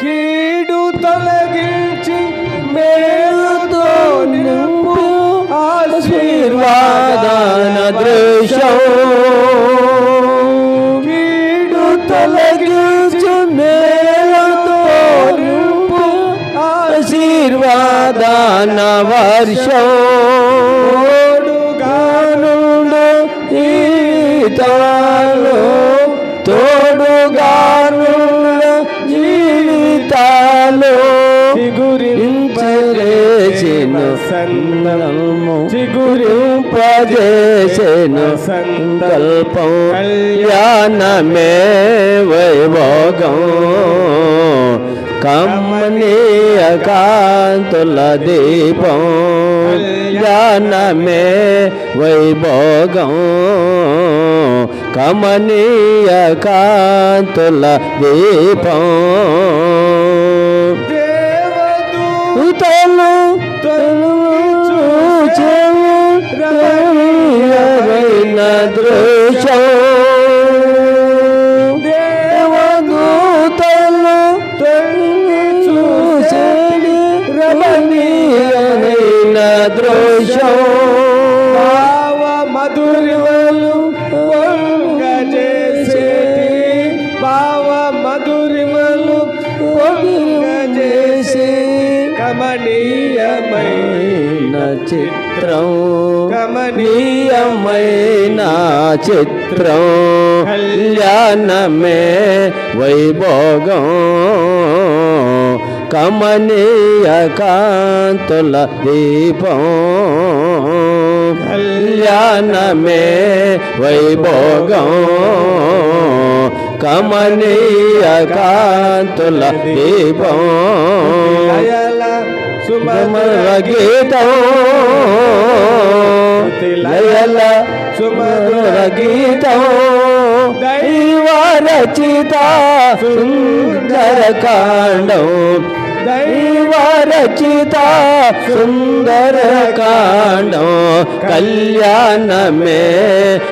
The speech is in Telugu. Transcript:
కీడు తొలగించి మేలుతో నింపు ఆశీర్వాదాన దృశ్యం కీడు తొలగించి మేలుతో నింపు ఆశీర్వాదాన వర్షం. సందల్ము చిగురింపజేసిన సంకల్పం కళ్యాణమే వైభోగం. కమ్మనీయ కాంతుల దీపం కళ్యాణమే వైభోగం. కమనీయ కాంతుల దీపం దేవదూ ఉతలు చిత్రం. కమనీయమైన చిత్రం. కళ్యాణమే వైభోగం. కమనీయ కాంతుల దీపం. కళ్యాణమే వైభోగం. కమనీయ కాంతుల దీపం. సుమర గీతం. సుమర గీతం దైవ రచిత సుందర కాండం దైవ రచిత సుందర కాండం కళ్యాణమే